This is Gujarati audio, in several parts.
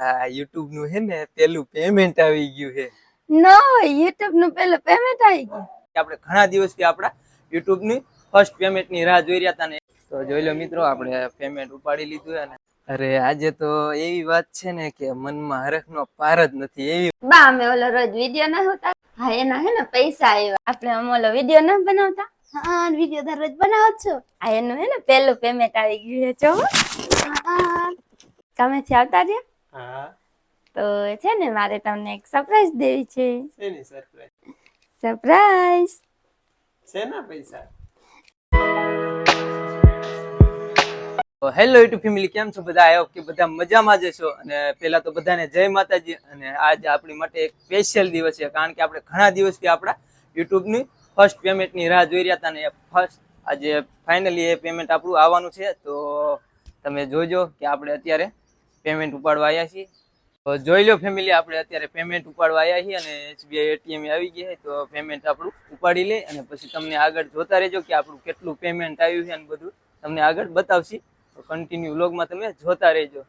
આપડા યુટ્યુબનું હે ને પેલું પેમેન્ટ આવી ગયું હે. ના યુટ્યુબનું પેલું પેમેન્ટ આવી ગયું. આપણે ઘણા દિવસથી આપણા યુટ્યુબની ફર્સ્ટ પેમેન્ટની રાહ જોઈ રહ્યા હતા ને. તો જોઈ લો મિત્રો આપણે પેમેન્ટ ઉપાડી લીધું અને અરે આજે તો એવી વાત છે ને કે મનમાં હરખ નો પાર જ નથી એવી બા અમે ઓલો રોજ વિડિયો ના હોતા હા એના હે ને પૈસા આવ્યા. આપણે અમે ઓલો વિડિયો ના બનાવતા. હા વિડિયો દરરોજ બનાવો છો. આ એનું હે ને પેલું પેમેન્ટ આવી ગયું છે જો. તમે કામેથી આવતા રહ્યા? હા. તો છે ને મારે તમને એક સરપ્રાઈઝ દેવી છે. શેની સરપ્રાઈઝ સરપ્રાઈઝ શેના પૈસા? હેલો યુટ્યુબ ફેમિલી કેમ છો બધા? આવ્યો કે બધા મજામાં જ છો અને પહેલા તો બધાને જય માતાજી. અને આજ આપણી માટે એક સ્પેશિયલ દિવસ છે કારણ કે આપણે ઘણા દિવસથી આપણા યુટ્યુબની ફર્સ્ટ પેમેન્ટની રાહ જોઈ રહ્યા હતા ને ફર્સ્ટ આજે ફાઇનલી એ પેમેન્ટ આપણું આવવાનું છે. તો તમે જોજો કે આપણે અત્યારે પેમેન્ટ ઉપાડવા આવ્યા છીએ. તો જોઈ લો ફેમિલી આપણે અત્યારે પેમેન્ટ ઉપાડવા આવ્યા છીએ અને એસબીઆઈ એટીએમ આવી ગયા તો પેમેન્ટ આપણું ઉપાડી લે અને પછી તમને આગળ જોતા રહેજો કે આપણું કેટલું પેમેન્ટ આવ્યું છે અને બધું તમને આગળ બતાવશે. તો કન્ટિન્યુ વ્લોગમાં તમે જોતા રહેજો.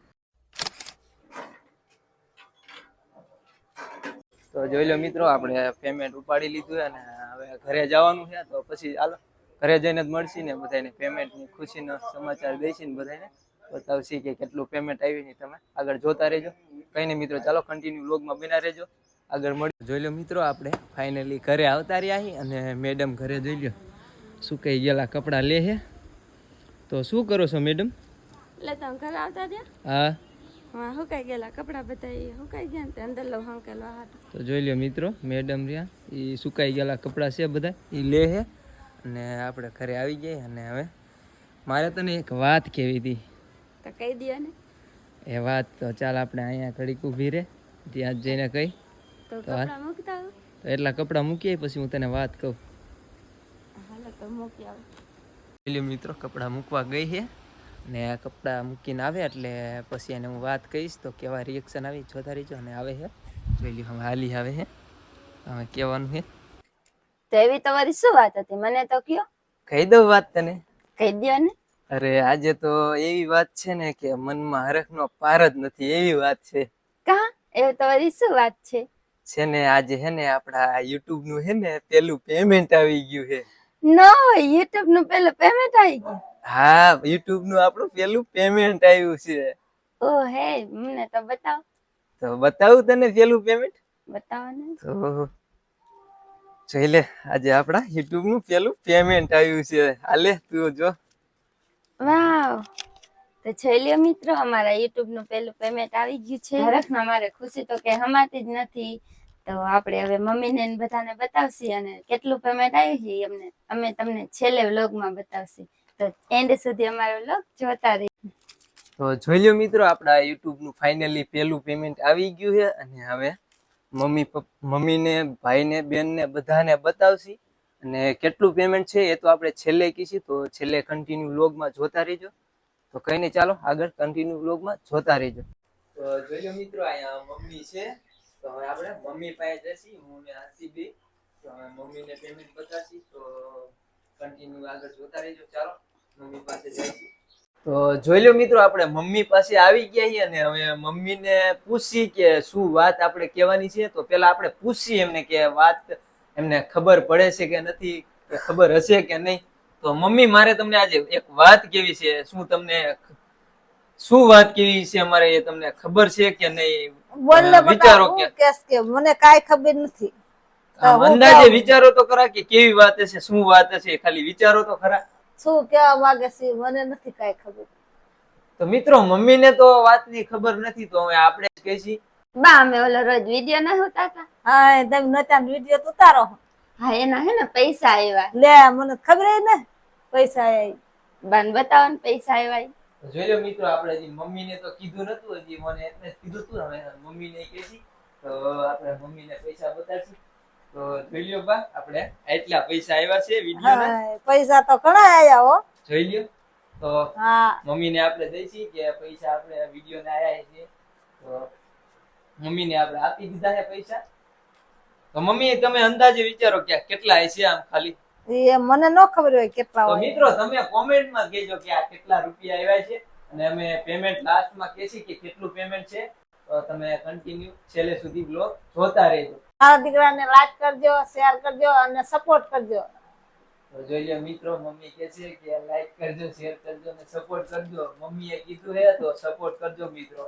તો જોઈ લો મિત્રો, આપણે પેમેન્ટ ઉપાડી લીધું અને હવે ઘરે જવાનું છે. તો પછી ચાલો ઘરે જઈને જ મળશી ને બધાને પેમેન્ટની ખુશીનો સમાચાર દઈશી ને બધાને. બતાવશી કે કેટલું પેમેન્ટ આવ્યું નહીં તમે આગળ જોતા રહેજો. કંઈ નહીં મિત્રો ચાલો કન્ટિન્યુ વ્લોગમાં બના રહેજો. આગળ મળી જોઈ લો મિત્રો આપણે ફાઇનલી ઘરે આવતા રહ્યા અને મેડમ ઘરે જોઈ લો સુકાઈ ગયેલા કપડાં લે છે તો શું કરો છો મેડમ એટલે તમે ઘરે આવતા રહ્યા? હા. હુકાઈ ગયેલા કપડાં બધા ઈ હુકાઈ ગયા ને અંદર લઉં હંકેલવા હાટું તો જોઈ લ્યો મિત્રો મેડમ રહ્યા. એ સુકાઈ ગયેલા કપડાં છે બધા? એ લે છે અને આપણે ઘરે આવી ગયા અને હવે મારે તને એક વાત કહેવી હતી. તો કહી દો ને. એ વાત તો ચાલ આપણે અહીંયા ઘડીક ઊભી રહે ત્યાં જઈને કહી. તો કપડાં મૂકતા તો એટલા કપડાં મૂકીએ પછી હું તને વાત કહું. હાલો તો મૂકી આવો. પેલી મિત્રો કપડાં મૂકવા ગઈ છે ને કપડાં મૂકીને આવે એટલે પછી એને હું વાત કહીશ તો કેવા રિએક્શન આવી જોતા રહીજો અને આવે છે. લ્યો હવે હાલી આવે છે. હવે કહેવાનું છે. તો એવી તમારી શું વાત હતી? મને તો કયો. કહી દઉં વાત તને. કહી દો ને. અરે આજે તો એવી વાત છે ને કે મનમાં હરખનો પાર જ નથી એવી વાત છે. કા? એ તમારી શું વાત છે? છે ને આજે હે ને આપડા યુટ્યુબનું હે ને પેલું પેમેન્ટ આવી ગયું હે. નો યુટ્યુબનું પેલું પેમેન્ટ આવી ગયું? હા યુટ્યુબનું આપણું પેલું પેમેન્ટ આવ્યું છે. ઓ હે મને તો બતાવો. તો બતાવું તને પેલું પેમેન્ટ બતાવો ને તો જોઈ લે આજે આપડા યુટ્યુબનું પેલું પેમેન્ટ આવ્યું છે. હાલે તું જો. વાવ. તો જોઈ મિત્રો અમારા યુટ્યુબનું પેલું પેમેન્ટ આવી ગયું છે. હરખમાં મારે ખુશી તો કે હમાતી જ નથી. તો આપણે હવે મમ્મીને ને બધાને બતાવશી અને કેટલું પેમેન્ટ આવ્યું છે અમને અમે તમને છેલ્લે વ્લોગમાં બતાવશી. તો એન્ડ સુધી અમારો વ્લોગ જોતા રહી. તો જોઈ લો મિત્રો આપણા યુટ્યુબનું ફાઇનલી પેલું પેમેન્ટ આવી ગયું છે. અને હવે મમ્મી પપ્પ મમ્મીને ભાઈને બેનને બધાને બતાવશી. અને કેટલું પેમેન્ટ છે એ તો આપણે છેલ્લે કહીશું તો છેલ્લે કન્ટિન્યુ વ્લોગમાં જોતા રહેજો. તો કઈ નહીં ચાલો આગળ કન્ટિન્યુ વ્લોગમાં જોતા રહેજો. તો જોઈ લો મિત્રો, અહીંયા મમ્મી છે. તો હવે આપણે મમ્મી પાસે જશી હું ને આરસીબી તો મમ્મીને પેમેન્ટ બતાવશી, તો કન્ટિન્યુ આગળ જોતા રહેજો. ચાલો, મમ્મી પાસે જઈશું. તો જોઈ લો મિત્રો, આપણે મમ્મી પાસે આવી ગયા છીએ અને હવે મમ્મીને પૂછી કે શું વાત આપણે કહેવાની છે. તો પેલા આપણે પૂછી એમને કે વાત એમને ખબર પડે છે કે નથી કે ખબર હશે કે નહીં. તો મમ્મી મારે તમને આજે એક વાત કેવી છે? શું તમને શું વાત કેવી છે અમારે એ તમને ખબર છે કે નહીં? વિચારો કે મને કાઈ ખબર નથી. અંદાજે વિચારો તો ખરા કે કેવી વાત હશે શું વાત હશે ખાલી વિચારો તો ખરા. શું કેવા માંગે છે મને નથી કાઈ ખબર. તો મિત્રો મમ્મીને તો વાતની ખબર નથી તો હવે આપણે કહીશી. બા અમે ઓલો રોજ વિડિયો ના ઉતારતા? હા તમે નતા વીડિયો ઉતારો હા. એના હે ને પૈસા આવ્યા લે મને ખબર હે ને પૈસા આવ્યા બાન બતાવો ને પૈસા આવ્યા જોઈ લો મિત્રો આપણે હજી મમ્મીને તો કીધું નતું હજી મને એટલે કીધું તું હવે મમ્મીને કહેશી તો આપણે મમ્મીને પૈસા બતાવશું. તો જોઈ લ્યો બા આપણે એટલા પૈસા આવ્યા છે વિડિયો ના. પૈસા તો ઘણા આયા હો. જોઈ લ્યો. તો હા. મમ્મીને આપણે દઈશી કે પૈસા આપણે વિડીયોને આયા છે. તો મમ્મીને આપણે આપી દીધા છે પૈસા. તો મમ્મી તમે અંદાજે વિચારો કે કેટલા હશે આમ ખાલી? એ મને ન ખબર હોય કેટલા હોય. મિત્રો તમે કોમેન્ટમાં કહેજો કે આ કેટલા રૂપિયા આવ્યા છે અને અમે પેમેન્ટ લાસ્ટમાં કહેશી કે કેટલું પેમેન્ટ છે. તો તમે કન્ટિન્યુ છેલ્લે સુધી બ્લોગ જોતા રહેજો. મારા દીકરાને લાઈક કરજો શેર કરજો અને સપોર્ટ કરજો. તો જોઈ લો મિત્રો મમ્મી કહે છે કે લાઈક કરજો શેર કરજો અને સપોર્ટ કરજો. મમ્મીએ કીધું હે તો સપોર્ટ કરજો મિત્રો.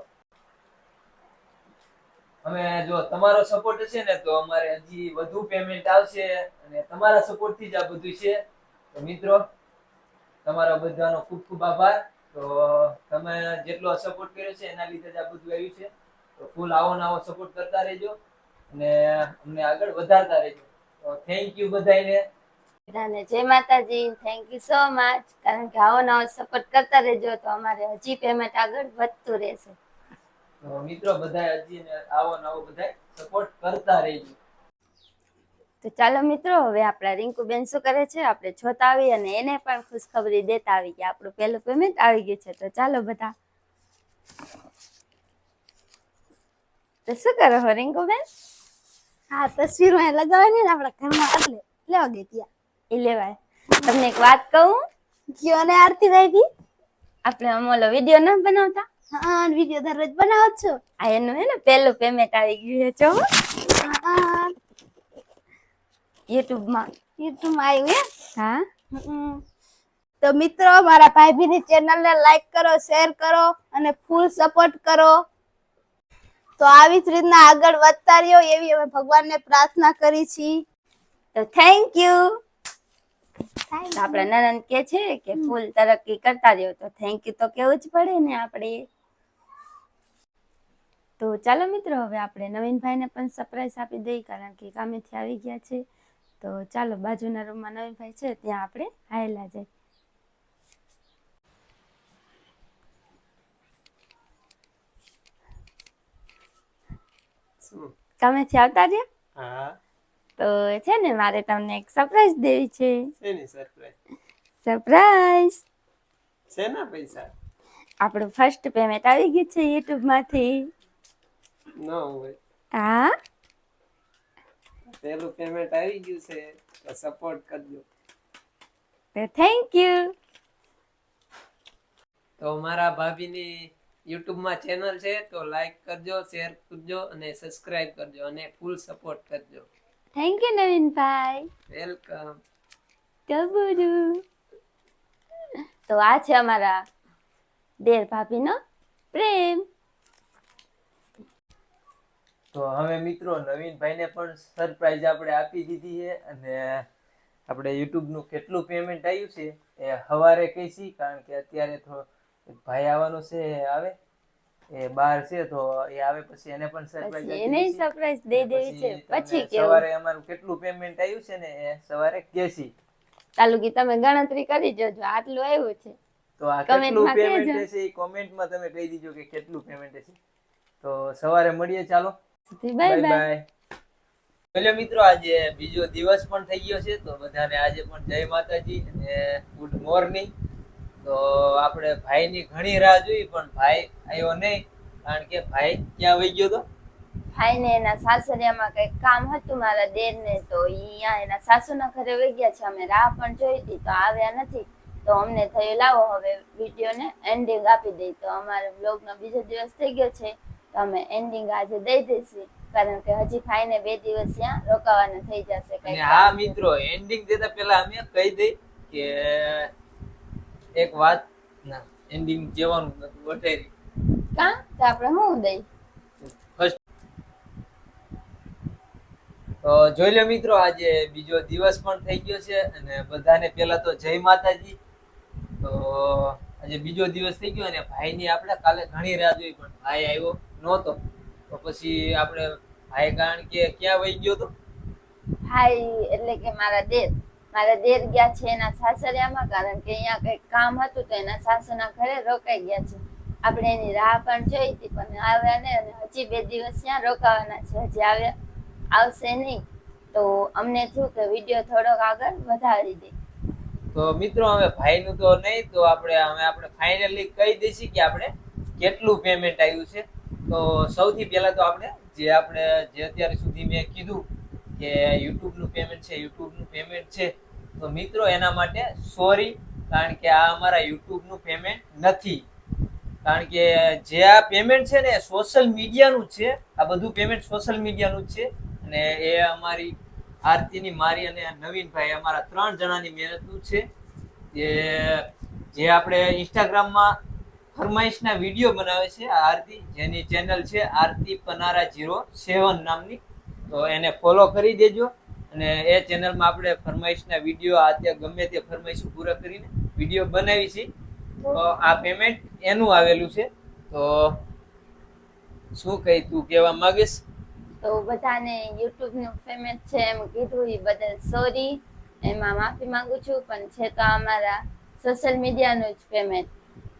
અમે જો તમારો સપોર્ટ છે ને તો અમારે હજી વધુ પેમેન્ટ આવશે અને તમારા સપોર્ટથી જ આ બધું છે. તો મિત્રો, તમારા બધાનો ખૂબ ખૂબ આભાર. તો તમે જેટલો સપોર્ટ કર્યો છે એના લીધે જ આ બધું આવ્યું છે. તો ફૂલ આવો ને આવો સપોર્ટ કરતા રહેજો અને અમને આગળ વધારતા રહેજો. તો થેન્ક યુ બધાને બધાને જય માતાજી. થેન્ક યુ સો મચ કારણ કે આવો નવો સપોર્ટ કરતા રહેજો તો અમારે હજી પેમેન્ટ આગળ વધતું રહેશે. મિત્રો બધા હજી ને આવો નવો બધા સપોર્ટ કરતા રહેજો. તો ચાલો મિત્રો હવે આપણા રિંકુબેન શું કરે છે? આપણે જોતા આવી અને એને પણ ખુશખબરી દેતા આવી કે આપણું પહેલું પેમેન્ટ આવી ગયું છે. તો ચાલો બધા. તો શું કરો હો રિંકુબેન હા તસવીરમાં લગાવવાની ને આપણા ઘરમાં એટલે લેવા ગઈ ત્યાં. એ લેવાય. તમને એક વાત કહું? કયો ને આરતી ભાઈ આપણે આમ ઓલો વીડિયો ના બનાવતા? હા વીડિયો દરરોજ બનાવો છો? આ એનું હે ને પહેલું પેમેન્ટ આવી ગયું છે જો હા. યુટ્યુબમાં. યુટ્યુબમાં આવ્યું હે. હમ. તો મિત્રો મારા ભાઈબીની ચેનલને લાઈક કરો શેર કરો અને ફૂલ સપોર્ટ કરો. તો આવી જ રીતના આગળ વધતા રહ્યો એવી અમે ભગવાનને પ્રાર્થના કરી છીએ તો થેન્ક યુ આપણા નનંદ કે છે કે ફૂલ તરક્કી કરતા રહ્યો. તો થેન્ક યુ તો કેવું જ પડે ને આપણે. તો ચાલો મિત્રો હવે આપણે નવીનભાઈને પણ સરપ્રાઈઝ આપી દઈએ કારણ કે કામેથી આવી ગયા છે. તો ચાલો બાજુના રૂમમાં નવીનભાઈ છે ત્યાં આપણે આવેલા જાય કામેથી આવતા રહ્યા? હા. તો છે ને મારે તમને એક સરપ્રાઈઝ દેવી છે. શેની સરપ્રાઈઝ સરપ્રાઈઝ શેના પૈસા? આપણું ફર્સ્ટ પેમેન્ટ આવી ગયું છે યુટ્યુબમાંથી ન હોય. હા? પહેલું પેમેન્ટ આવી ગયું છે તો સપોર્ટ કરજો. તો થેન્ક યુ તો મારા ભાભીની યુટ્યુબમાં ચેનલ છે તો લાઈક કરજો શેર કરજો અને સબસ્ક્રાઇબ કરજો અને ફૂલ સપોર્ટ કરજો. થેન્ક યુ નવીનભાઈ વેલકમ ટબુરુ તો આ છે અમારા દેર ભાભીનો પ્રેમ. તો હવે મિત્રો નવીનભાઈને પણ સરપ્રાઈઝ આપણે આપી દીધી છે અને આપણે યુટ્યુબનું કેટલું પેમેન્ટ આવ્યું છે એ સવારે કહીશી કારણ કે અત્યારે તો ભાઈ આવવાનો છે આવે. એ બહાર છે તો એ આવે પછી એને પણ સરપ્રાઈઝ આપી એને સરપ્રાઈઝ દઈ દેવી છે. પછી કે સવારે અમારું કેટલું પેમેન્ટ આવ્યું છે ને એ સવારે કહેશી. તાલુકી તમે ગણતરી કરી જોજો. આટલું આવ્યું છે. તો આ કેટલું પેમેન્ટ છે એ કોમેન્ટમાં તમે કહી દીજો કે કેટલું પેમેન્ટ હશે. તો સવારે મળીએ ચાલો. Bye bye. હેલો મિત્રો આજે બીજો દિવસ પણ થઈ ગયો છે તો બધાને આજે પણ જય માતાજી અને ગુડ મોર્નિંગ તો આપણે ભાઈની ઘણી રાહ જોઈ પણ ભાઈ આવ્યો નહીં. કારણ કે ભાઈ ક્યાં વહી ગયો તો? ભાઈ ને એના સાસરિયામાં કઈ કામ હતું મારા દેર ને તો અહીંયા એના સાસુના ઘરે વહી ગયા છે. અમે રાહ પણ જોઈ હતી તો આવ્યા નથી. તો અમને થયું લાવો હવે વીડિયો ને એન્ડિંગ આપી દઈ. તો અમારે બ્લોગ નો બીજો દિવસ થઈ ગયો છે તો અમે એન્ડિંગ આજે દઈ દઈશું. કારણ કે હજી ભાઈ ને બે દિવસ ત્યાં રોકાવાના થઈ જશે હા મિત્રો એન્ડિંગ દેતા પહેલા અમે કહી દઈ કે એક વાત ના એન્ડિંગ કહેવાનું નથી વટેરી કા? તો આપણે હું દઈ? તો જોઈ લો મિત્રો આજે બીજો દિવસ પણ થઈ ગયો છે અને બધાને પહેલા તો જય માતાજી. તો આજે બીજો દિવસ થઈ ગયો અને ભાઈની આપણે કાલે ઘણી રાહ જોઈ પણ ભાઈ આવ્યો નહોતો. તો પછી આપણે ભાઈ કારણ કે ક્યાં વહી ગયો તો ભાઈ એટલે કે મારા દેર. મારા દેર ગયા છે એના સાસરિયામાં, કારણ કે અહીંયા કંઈક કામ હતું તો એના સાસુના ઘરે રોકાઈ ગયા છે. આપણે એની રાહ પણ જોઈ હતી પણ આવ્યા ને અને હજી બે દિવસ ત્યાં રોકાવાના છે. હજી આવ્યા, આવશે નહીં. તો અમને થયું કે વીડિયો થોડોક આગળ વધારી દે. તો મિત્રો, હવે ભાઈનું તો નહીં, તો આપણે, હવે આપણે ફાઇનલી કહી દઈશું કે આપણે કેટલું પેમેન્ટ આવ્યું છે. તો સૌથી પહેલા તો આપણે જે આપણે, જે અત્યાર સુધી મેં કીધું કે યુટ્યુબનું પેમેન્ટ છે યુટ્યુબનું પેમેન્ટ છે તો મિત્રો, એના માટે સોરી કારણ કે આ અમારા યુટ્યુબનું પેમેન્ટ નથી. કારણ કે જે આ પેમેન્ટ છે ને સોશિયલ મીડિયાનું છે. આ બધું પેમેન્ટ સોશિયલ મીડિયાનું જ છે. અને એ અમારી આરતીની મારી અને નવીનભાઈ અમારા ત્રણ જણાની મહેનતનું છે. જે જે આપણે ઇન્સ્ટાગ્રામમાં ફરમાઈશના વીડિયો બનાવે છે આરતી, જેની ચેનલ છે આરતી પનારા જીરો સેવન નામની. તો એને ફોલો કરી દેજો. અને એ ચેનલમાં આપણે ફરમાઈશના વીડિયો અત્યારે ગમે તે ફરમાઈશ પૂરા કરીને વીડિયો બનાવી છે. તો આ પેમેન્ટ એનું આવેલું છે. તો શું કહી તું કહેવા માંગીશ? તો બધાને યુટ્યુબનું પેમેન્ટ છે એમ કીધું એ બદલ સોરી એમાં માફી માંગુ છું, પણ છે તો અમારા સોશિયલ મીડિયાનું જ પેમેન્ટ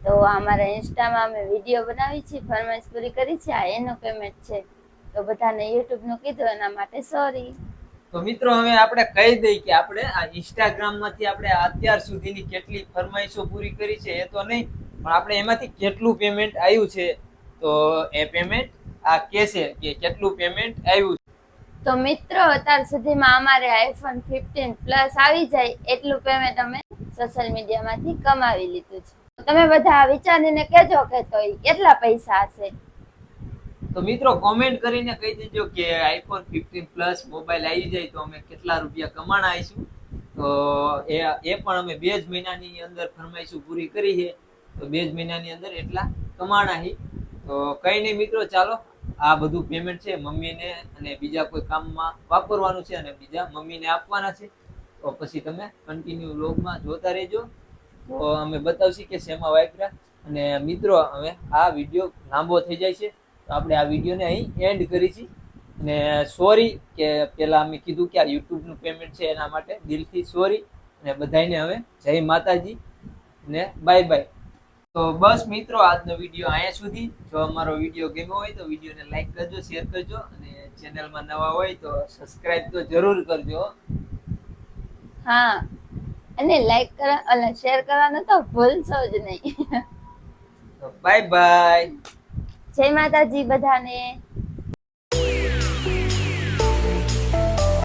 તો અમારા ઇન્સ્ટામાં અમે વીડિયો બનાવી છે, ફરમાઈશ પૂરી કરી છે, આ એનું પેમેન્ટ છે. તો બધાને યુટ્યુબનું કીધું એના માટે સોરી તો મિત્રો, હવે આપણે કહી દઈએ કે આપણે આ ઇન્સ્ટાગ્રામમાંથી આપણે અત્યાર સુધીની કેટલી ફરમાઈશો પૂરી કરી છે એ તો નહીં, પણ આપણે એમાંથી કેટલું પેમેન્ટ આવ્યું છે? તો એ પેમેન્ટ આ કહેશે કે કેટલું પેમેન્ટ આવ્યું તો મિત્રો, અત્યાર સુધીમાં અમારે આઈફોન ફિફ્ટીન પ્લસ આવી જાય, એટલું પેમેન્ટ અમે સોશિયલ મીડિયામાંથી કમાવી લીધું છે. તમે બધા વિચારીને કહેજો કે તો કેટલા પૈસા હશે? તો મિત્રો કોમેન્ટ કરીને કહી દેજો કે આઈફોન ફિફ્ટીન પ્લસ મોબાઈલ આવી જાય તો અમે કેટલા રૂપિયા કમાણા આવીશું તો એ એ પણ અમે બે જ મહિનાની અંદર ફરમાઈશું પૂરી કરી છે. તો બે જ મહિનાની અંદર એટલા કમાણા હી તો કંઈ નહીં મિત્રો, ચાલો. આ બધું પેમેન્ટ છે મમ્મીને અને બીજા કોઈ કામમાં વાપરવાનું છે અને બીજા મમ્મીને આપવાના છે. તો પછી તમે કન્ટિન્યુ વ્લોગમાં જોતા રહેજો. તો અમે બતાવશી કે શેમાં વાપર્યા. અને મિત્રો, હવે આ વીડિયો લાંબો થઈ જાય છે. તો આપણે આ વિડીયોને અહીં એન્ડ કરી છે. ને સોરી કે પેલા અમે કીધું કે આ યુટ્યુબનું પેમેન્ટ છે એના માટે દિલથી સોરી ને બધાને હવે જય માતાજી ને બાય બાય તો બસ મિત્રો આજનો વીડિયો અહીંયા સુધી. જો અમારો વીડિયો ગમ્યો હોય તો વિડીયોને લાઈક કરજો શેર કરજો અને ચેનલમાં નવા હોય તો સબસ્ક્રાઇબ તો જરૂર કરજો. હા અને લાઈક કરવા અને શેર કરવાનું તો ભૂલશો જ નહીં. તો બાય બાય જય માતાજી બધાને.